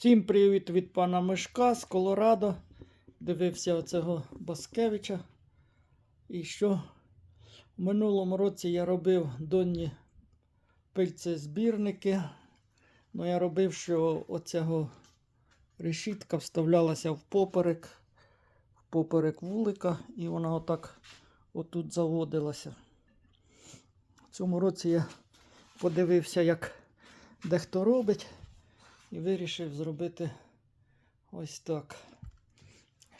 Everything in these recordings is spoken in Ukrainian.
Всім привіт від пана Мишка з Колорадо. Дивився оцього Баскевича. І що? В минулому році я робив донні пильцезбірники. Ну, я робив, що оцього решітка вставлялася в поперек, в поперек вулика, і вона отак отут заводилася. В цьому році я подивився, як дехто робить. І вирішив зробити ось так.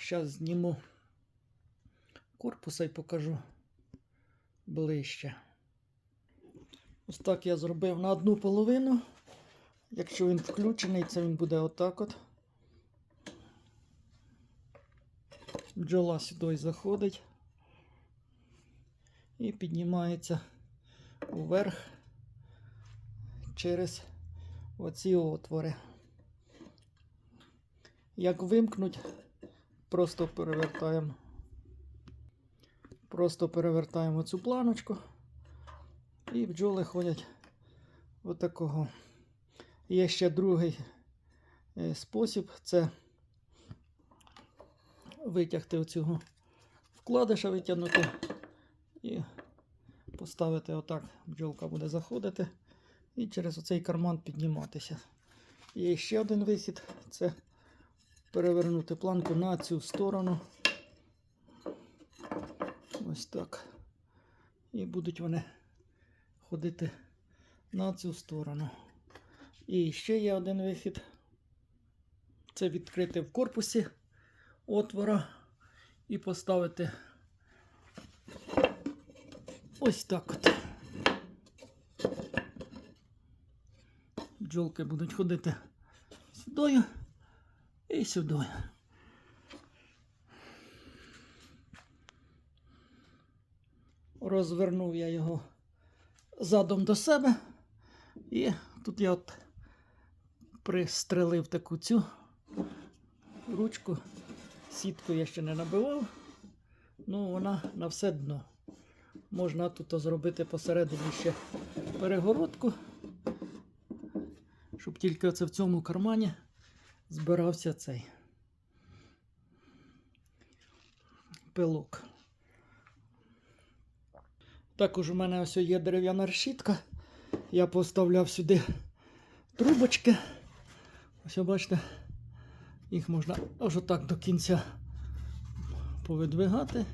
Зараз зніму корпуса і покажу ближче. Ось так я зробив на одну половину. Якщо він включений, це він буде отак от. Бджола сюди заходить і піднімається вверх через оці отвори. Як вимкнуть, просто перевертаємо. Просто перевертаємо цю планочку і бджоли ходять отакого. Є ще другий е, спосіб це витягти оцього вкладиша, витягнути і поставити отак. Бджолка буде заходити і через оцей карман підніматися. Є ще один вихід це перевернути планку на цю сторону. Ось так. І будуть вони ходити на цю сторону. І ще є один вихід. Це відкрити в корпусі отвора і поставити ось так от. Бджолки будуть ходити сюди і сюди. Розвернув я його задом до себе. І тут я от пристрелив таку цю ручку. Сітку я ще не набивав. Ну, вона на все дно. Можна тут зробити посередині ще перегородку, щоб тільки оце в цьому кармані збирався цей пилок. Також у мене ось є дерев'яна решітка. Я поставляв сюди трубочки. Ось бачите, їх можна аж отак до кінця повидвигати,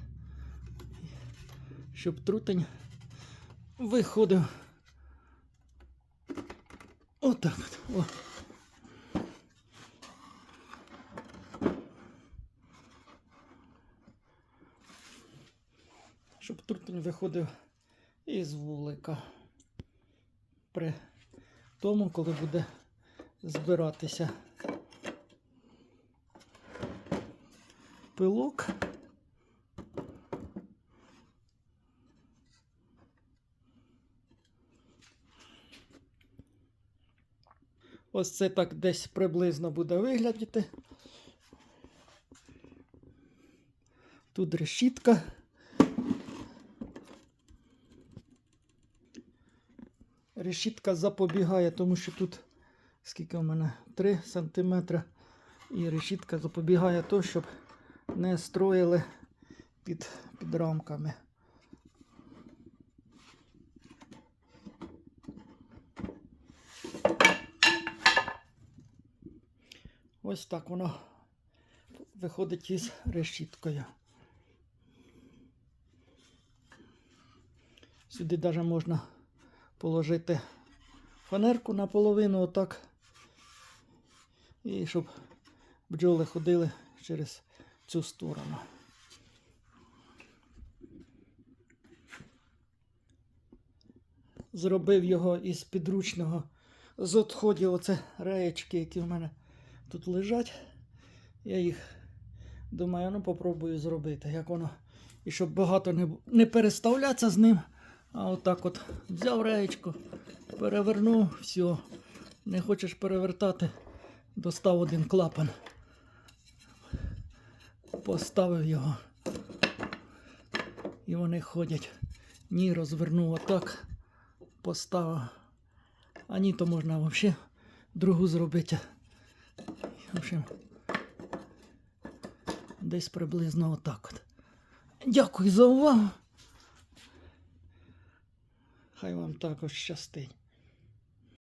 щоб трутень виходив. Отак. от. Щоб трутень виходив із вулика. При тому, коли буде збиратися пилок. Ось це так десь приблизно буде виглядати. Тут решітка. Решітка запобігає, тому що тут скільки у мене 3 см. І решітка запобігає то, щоб не строїли під, під рамками. Ось так воно виходить із решіткою. Сюди навіть можна положити фанерку наполовину отак. І щоб бджоли ходили через цю сторону. Зробив його із підручного з отходів оце реєчки, які в мене тут лежать. Я їх думаю, ну попробую зробити, як воно. І щоб багато не, не переставлятися з ним. А отак от взяв реєчку, перевернув, все. Не хочеш перевертати, достав один клапан. Поставив його. І вони ходять. Ні, розвернув отак, поставив. А ні, то можна взагалі другу зробити. В общем, десь приблизно отак от. Дякую за увагу. Хай вам також щастить.